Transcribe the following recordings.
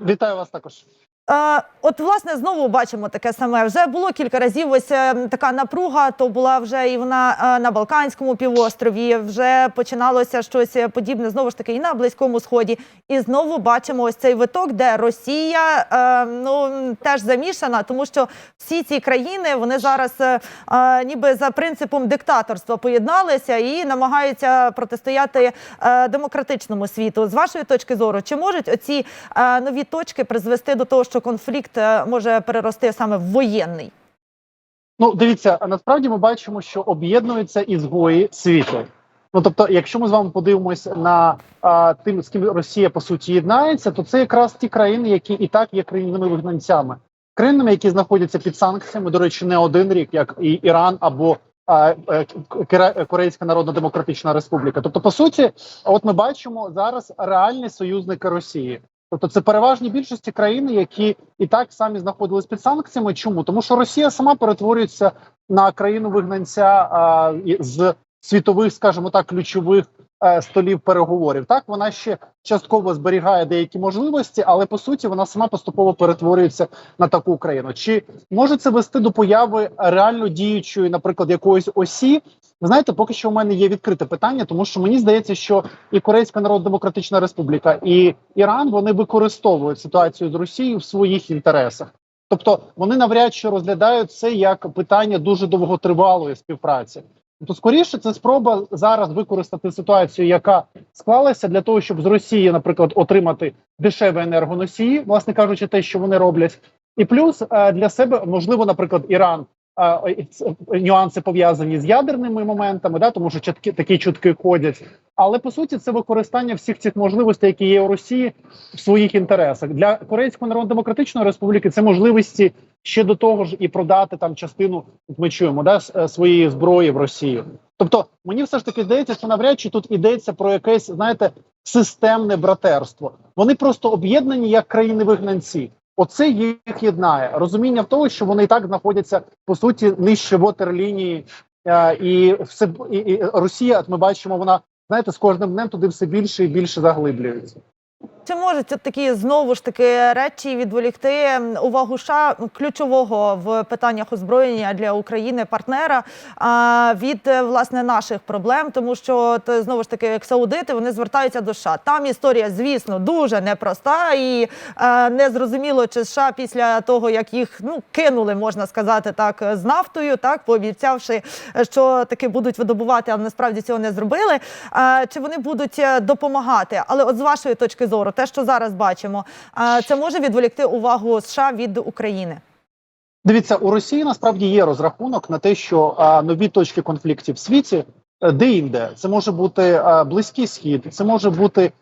Вітаю вас також. От, власне, знову бачимо таке саме. Вже було кілька разів. Ось е, така напруга. То була вже і вона е, на Балканському півострові. Вже починалося щось подібне знову ж таки і на Близькому Сході. І знову бачимо ось цей виток, де Росія е, ну теж замішана, тому що всі ці країни вони зараз ніби за принципом диктаторства поєдналися і намагаються протистояти демократичному світу. З вашої точки зору, чи можуть оці нові точки призвести до того, що конфлікт е, може перерости саме в воєнний? Ну, дивіться, насправді ми бачимо, що об'єднуються ізгої світу. Ну тобто, якщо ми з вами подивимось на а, тим, з ким Росія по суті єднається, то це якраз ті країни, які і так є країнами вигнанцями, країнами, які знаходяться під санкціями, до речі, не один рік, як і Іран або а, е, Корейська Народна Демократична Республіка. Тобто, по суті, от ми бачимо зараз реальні союзники Росії. Тобто це переважні більшості країни, які і так самі знаходились під санкціями. Чому тому, що Росія сама перетворюється на країну вигнанця а, з світових, скажімо так, ключових е, столів переговорів. Так вона ще частково зберігає деякі можливості, але по суті вона сама поступово перетворюється на таку країну. Чи може це вести до появи реально діючої, наприклад, якоїсь осі? Ви знаєте, поки що у мене є відкрите питання, тому що мені здається, що і Корейська Народно-Демократична Республіка, і Іран вони використовують ситуацію з Росією в своїх інтересах. Тобто вони навряд чи розглядають це як питання дуже довготривалої співпраці. Тобто, скоріше, це спроба зараз використати ситуацію, яка склалася для того, щоб з Росії, наприклад, отримати дешеві енергоносії, власне кажучи, те, що вони роблять, і плюс е, для себе можливо, наприклад, Іран. Е, Нюанси пов'язані з ядерними моментами, да, тому що чутки такі чутки ходять. Але по суті, це використання всіх цих можливостей, які є у Росії в своїх інтересах для Корейської Народно-Демократичної Республіки. Це можливості ще до того ж і продати там частину, як ми чуємо, да, е, своєї зброї в Росію. Тобто, мені все ж таки здається, що навряд чи тут йдеться про якесь, знаєте, системне братерство. Вони просто об'єднані як країни-вигнанці. Оце їх єднає розуміння в того, що вони і так знаходяться по суті нижче вотерлінії, е, і все і, і Росія, ми бачимо, вона знаєте, з кожним днем туди все більше і більше заглиблюється. Чи можуть такі знову ж таки речі відволікти увагу США ключового в питаннях озброєння для України партнера від е, власне наших проблем, тому що знову ж таки, як саудити, вони звертаються до США. Там історія, звісно, дуже непроста і е, не зрозуміло, чи США після того, як їх ну кинули, можна сказати так, з нафтою, так пообіцявши, е, що таки будуть видобувати, але насправді цього не зробили. Чи вони будуть допомагати? Але от з вашої точки зору, те, що зараз бачимо, це може відволікти увагу США від України. Дивіться, у Росії насправді є розрахунок на те, що нові точки конфліктів в світі е, де-інде. Це може бути близький схід, це може бути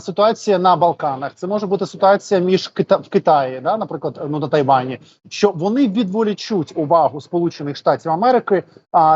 ситуація на Балканах, це може бути ситуація між Кита в Китаї, да, наприклад, ну на Тайвані. Що вони відволічуть увагу Сполучених Штатів Америки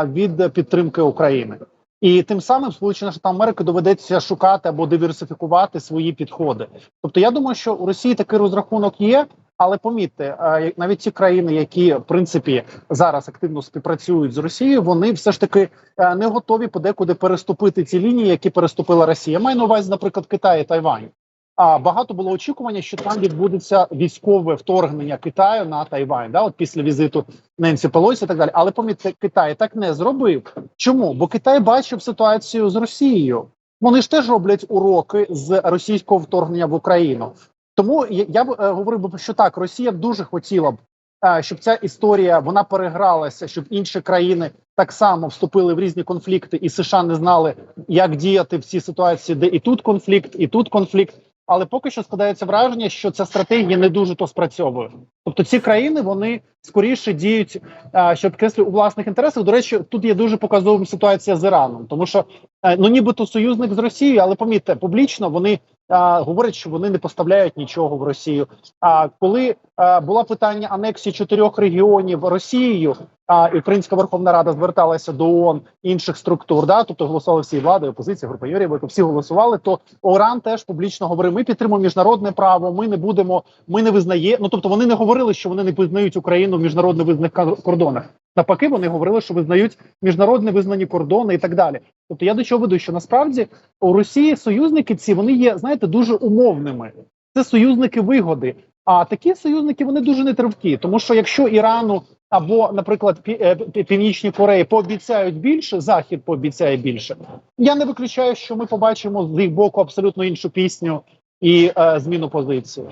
від підтримки України. І тим самим Сполучених Штатів Америки доведеться шукати або диверсифікувати свої підходи. Тобто, я думаю, що у Росії такий розрахунок є. Але помітьте, навіть ті країни, які в принципі зараз активно співпрацюють з Росією, вони все ж таки е, не готові подекуди переступити ці лінії, які переступила Росія. Маю на увазі, наприклад, Китай і Тайвань. А багато було очікування, що там відбудеться військове вторгнення Китаю на Тайвань, да, от після візиту Ненсі Пелосі і так далі. Але помітьте, Китай так не зробив. Чому? Бо Китай бачив ситуацію з Росією. Вони ж теж роблять уроки з російського вторгнення в Україну. Тому я, б е, говорив би, що так, Росія дуже хотіла б, е, щоб ця історія вона перегралася, щоб інші країни так само вступили в різні конфлікти, і США не знали, як діяти в цій ситуації, де і тут конфлікт, і тут конфлікт. Але поки що складається враження, що ця стратегія не дуже то спрацьовує. Тобто ці країни вони скоріше діють, е, що підкреслю у власних інтересах. До речі, тут є дуже показовим ситуація з Іраном, тому що е, ну нібито союзник з Росією, але помітьте, публічно вони а, говорять, що вони не поставляють нічого в Росію. А коли а, було питання анексії чотирьох регіонів Росією, а Українська Верховна Рада зверталася до ООН інших структур, да, тобто голосували всі влади, опозиція, група Юрія, всі голосували. То Оран теж публічно говорив: ми підтримуємо міжнародне право, ми не будемо, ми не визнаємо. Ну тобто вони не говорили, що вони не визнають Україну в міжнародно визнаних кор- кордонах. Навпаки, вони говорили, що визнають міжнародно визнані кордони і так далі. Тобто я до чого веду, що насправді у Росії союзники ці вони є, знаєте, дуже умовними. це союзники вигоди. А такі союзники вони дуже нетривкі, тому що якщо Ірану або, наприклад, е, Північній Кореї пообіцяють більше, Захід пообіцяє більше. Я не виключаю, що ми побачимо з їх боку абсолютно іншу пісню і е, зміну позиції.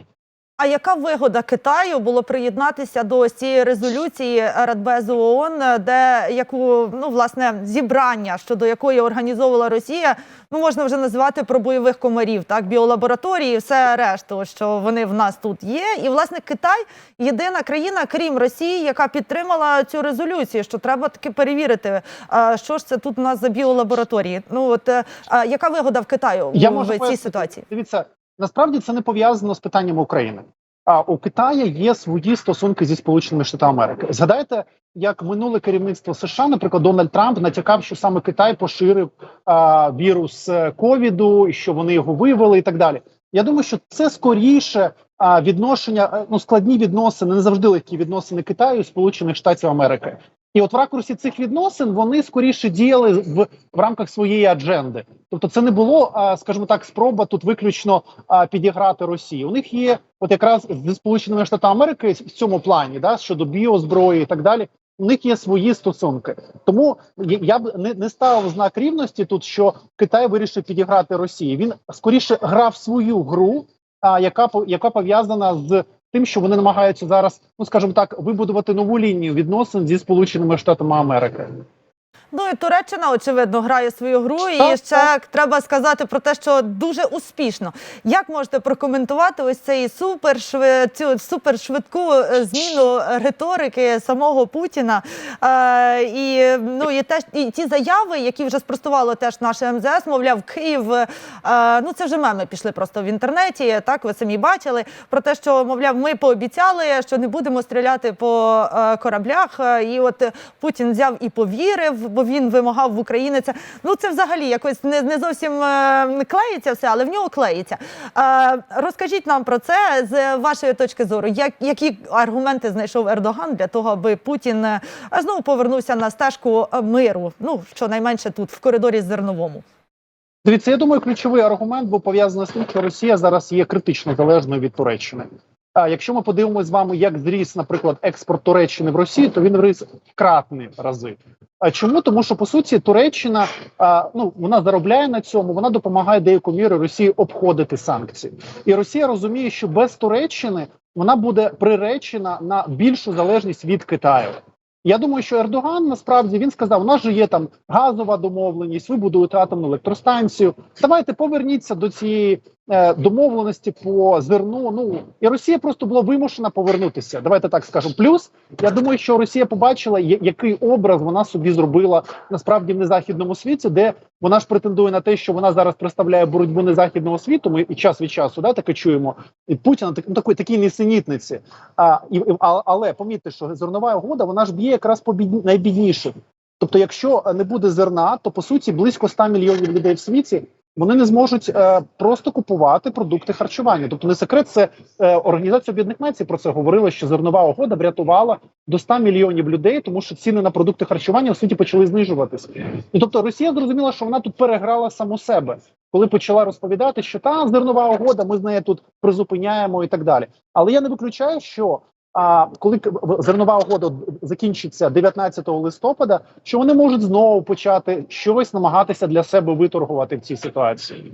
А яка вигода Китаю було приєднатися до ось цієї резолюції Радбезу ООН, де яку ну власне зібрання, щодо якої організовувала Росія, ну можна вже називати про бойових комарів, так біолабораторії, все решту, що вони в нас тут є. І власне Китай єдина країна, крім Росії, яка підтримала цю резолюцію, що треба таки перевірити, що ж це тут у нас за біолабораторії. Ну от е, яка вигода в Китаю Я в, цій пояснити. ситуації? Дивіться, насправді це не пов'язано з питаннями України. А у Китаї є свої стосунки зі Сполученими Штатами Америки. Згадайте, як минуле керівництво США, наприклад, Дональд Трамп натякав, що саме Китай поширив а, вірус е, ковіду, і що вони його вивели, і так далі. Я думаю, що це скоріше а, відношення, е, ну складні відносини, не завжди легкі відносини Китаю і Сполучених Штатів Америки. І от в ракурсі цих відносин вони скоріше діяли в, в рамках своєї адженди. Тобто, це не було, скажімо так, спроба тут виключно підіграти Росії. У них є, от якраз зі Сполученими Штатами Америки в цьому плані, да, щодо біозброї і так далі. У них є свої стосунки, тому я- б не, не ставив знак рівності тут, що Китай вирішив підіграти Росії. Він скоріше грав свою гру, а яка яка пов'язана з тим, що вони намагаються зараз, ну скажімо так, вибудувати нову лінію відносин зі Сполученими Штатами Америки. Ну і Туреччина, очевидно, грає свою гру. І ще треба сказати про те, що дуже успішно. Як можете прокоментувати ось цей супершви, цю супершвидку е, зміну риторики самого Путіна? Е, і ну і теж і ті заяви, які вже спростувало теж наше МЗС, мовляв, Київ. Е, ну це вже меми пішли просто в інтернеті. Так, ви самі бачили про те, що мовляв, ми пообіцяли, що не будемо стріляти по е, кораблях. Е, І от Путін взяв і повірив, бо він вимагав в Україні це. Ну це взагалі якось не, не зовсім е, клеїться все, але в нього клеїться. Е, розкажіть нам про це з вашої точки зору. Як які аргументи знайшов Ердоган для того, аби Путін е, знову повернувся на стежку миру? Ну щонайменше тут в коридорі зерновому. Дивіться, я думаю, ключовий аргумент був пов'язаний з тим, що Росія зараз є критично залежною від Туреччини. А якщо ми подивимося з вами, як зріс, наприклад, експорт Туреччини в Росію, то він ріс в кратні рази. А чому? Тому що по суті Туреччина ну вона заробляє на цьому, вона допомагає деякою мірою Росії обходити санкції, і Росія розуміє, що без Туреччини вона буде приречена на більшу залежність від Китаю. Я думаю, що Ердоган насправді він сказав: у нас же є там газова домовленість, ви будуєте атомну електростанцію. Давайте поверніться до цієї домовленості по зерну. Ну і Росія просто була вимушена повернутися. Давайте так скажемо. Плюс я думаю, що Росія побачила, який образ вона собі зробила насправді в незахідному світі, де вона ж претендує на те, що вона зараз представляє боротьбу незахідного світу. Ми і час від часу да таке чуємо від Путіна. Так ну такої такій несенітниці. А і а- але помітьте, що зернова угода вона ж б'є якраз по бідні, найбідніших. Тобто, якщо е, не буде зерна, то по суті близько 100 мільйонів людей в світі вони не зможуть е, просто купувати продукти харчування. Тобто, не секрет, це е, організація Об'єднаних Націй про це говорила, що зернова угода врятувала до 100 мільйонів людей, тому що ціни на продукти харчування у світі почали знижуватися. І тобто Росія зрозуміла, що вона тут переграла саму себе, коли почала розповідати, що та зернова угода, ми з нею тут призупиняємо і так далі. Але я не виключаю, що а коли зернова угода закінчиться 19 листопада, що вони можуть знову почати щось намагатися для себе виторгувати в цій ситуації.